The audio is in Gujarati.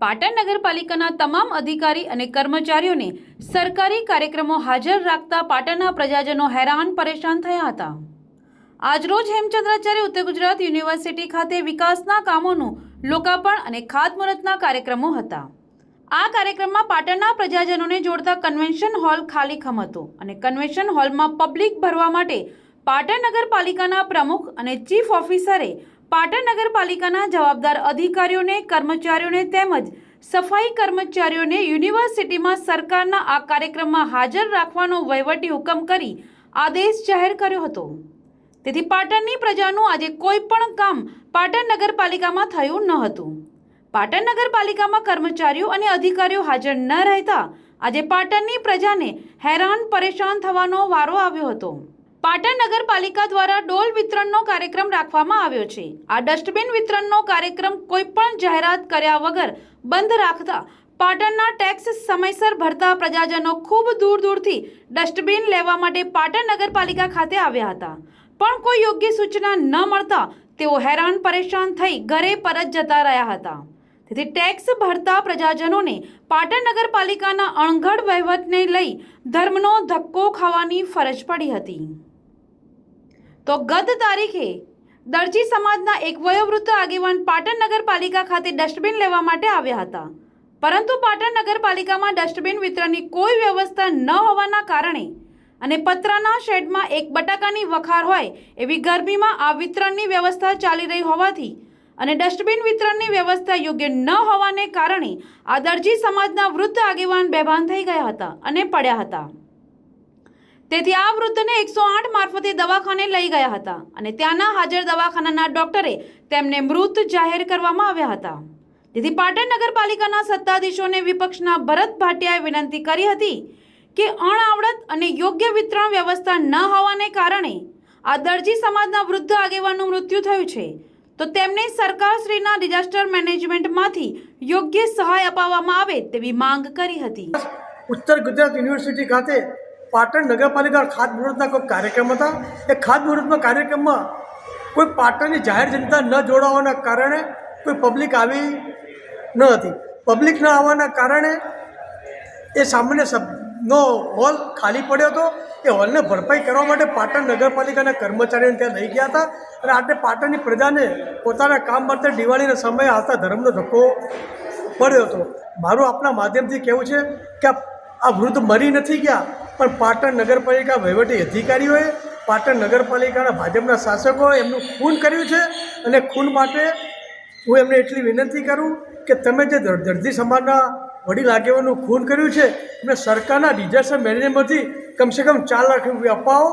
પાટણ નગરપાલિકાના તમામ અધિકારી અને કર્મચારીઓને સરકારી કાર્યક્રમો હાજર રાખતા પાટણના પ્રજાજનો હેરાન પરેશાન થયા હતા. આજરોજ હેમચંદ્રાચાર્ય ઉત્તર ગુજરાત યુનિવર્સિટી ખાતે વિકાસના કામોનું લોકાર્પણ અને ખાતમુહૂર્તના કાર્યક્રમો હતા. આ કાર્યક્રમમાં પાટણના પ્રજાજનોને જોડતા કન્વેન્શન હોલ ખાલીખમ હતો અને કન્વેન્શન હોલમાં પબ્લિક ભરવા માટે પાટણ નગરપાલિકાના પ્રમુખ અને ચીફ ઓફિસરે પાટણ નગરપાલિકાના જવાબદાર અધિકારીઓને, કર્મચારીઓને તેમજ સફાઈ કર્મચારીઓને યુનિવર્સિટીમાં સરકારના આ કાર્યક્રમમાં હાજર રાખવાનો વહીવટી હુકમ કરી આદેશ જાહેર કર્યો હતો. તેથી પાટણની પ્રજાનું આજે કોઈ પણ કામ પાટણ નગરપાલિકામાં થયું ન હતું. પાટણ નગરપાલિકામાં કર્મચારીઓ અને અધિકારીઓ હાજર ન રહેતા આજે પાટણની પ્રજાને હેરાન પરેશાન થવાનો વારો આવ્યો હતો. પાટણ નગરપાલિકા દ્વારા ડોલ વિતરણનો કાર્યક્રમ રાખવામાં આવ્યો છે. આ ડસ્ટબિન વિતરણનો કાર્યક્રમ કોઈ પણ જાહેરાત કર્યા વગર બંધ રાખતા પાટણના ટેક્સ સમયસર ભરતા પ્રજાજનો ખૂબ દૂર દૂરથી ડસ્ટબિન લેવા માટે પાટણ નગરપાલિકા ખાતે આવ્યા હતા. પણ કોઈ યોગ્ય સૂચના ન મળતા તેઓ હેરાન પરેશાન થઈ ઘરે પરત જતા રહ્યા હતા. તેથી ટેક્સ ભરતા પ્રજાજનોને પાટણ નગરપાલિકાના અણઘડ વહીવટને લઈ ધર્મનો ધક્કો ખાવાની ફરજ પડી હતી. તો ગત તારીખે દરજી સમાજના એક વયોવૃદ્ધ આગેવાન પાટણ નગરપાલિકા ખાતે ડસ્ટબિન લેવા માટે આવ્યા હતા. પરંતુ પાટણ નગરપાલિકામાં ડસ્ટબિન વિતરણની કોઈ વ્યવસ્થા ન હોવાના કારણે અને પતરાના શેડમાં એક બટાકાની વખાર હોય એવી ગરમીમાં આ વિતરણની વ્યવસ્થા ચાલી રહી હોવાથી અને ડસ્ટબિન વિતરણની વ્યવસ્થા યોગ્ય ન હોવાને કારણે આ દરજી સમાજના વૃદ્ધ આગેવાન બેભાન થઈ ગયા હતા અને પડ્યા હતા. તેથી આ વૃદ્ધને એકસો આઠ મારફતે દવાખાને લઈ ગયા હતા અને ત્યાંના હાજર દવાખાનાના ડોક્ટરે તેમને મૃત જાહેર કરવામાં આવ્યા હતા. તેથી પાટણ નગરપાલિકાના સત્તાધીશોને વિપક્ષના ભરત ભાટિયાએ વિનંતી કરી હતી કે અણઆવડત અને યોગ્ય વિતરણ વ્યવસ્થા ન હોવાને કારણે આ દરજી સમાજના વૃદ્ધ આગેવાનનું મૃત્યુ થયું છે. તો તેમને સરકારશ્રીના ડિઝાસ્ટર મેનેજમેન્ટમાંથી યોગ્ય સહાય અપાવવામાં આવે તેવી માંગ કરી હતી. ઉત્તર ગુજરાત યુનિવર્સિટી ખાતે પાટણ નગરપાલિકા ખાતમુહૂર્તના કોઈ કાર્યક્રમ હતા? એ ખાતમુહૂર્તના કાર્યક્રમમાં કોઈ પાટણની જાહેર જનતા ન જોડાવાના કારણે કોઈ પબ્લિક આવી ન હતી. પબ્લિક ન આવવાના કારણે એ સામાન્ય સભનો હોલ ખાલી પડ્યો હતો. એ હોલને ભરપાઈ કરવા માટે પાટણ નગરપાલિકાના કર્મચારીઓને ત્યાં લઈ ગયા હતા અને આજે પાટણની પ્રજાને પોતાના કામ માટે દિવાળીના સમયે આવતા ધર્મનો ધક્કો પડ્યો હતો. મારું આપના માધ્યમથી કહેવું છે કે આ વૃદ્ધ મરી નથી ગયા. પણ પાટણ નગરપાલિકા વહીવટી અધિકારીઓએ પાટણ નગરપાલિકાના ભાજપના શાસકોએ એમનું ખૂન કર્યું છે અને ખૂન માટે હું એમને એટલી વિનંતી કરું કે તમે જે દર્દી સમાજના વડીલ આગેવાનું ખૂન કર્યું છે, એમને સરકારના ડિઝાસ્ટર મેનેજમેન્ટથી કમસે કમ ચાર લાખ રૂપિયા અપાવો.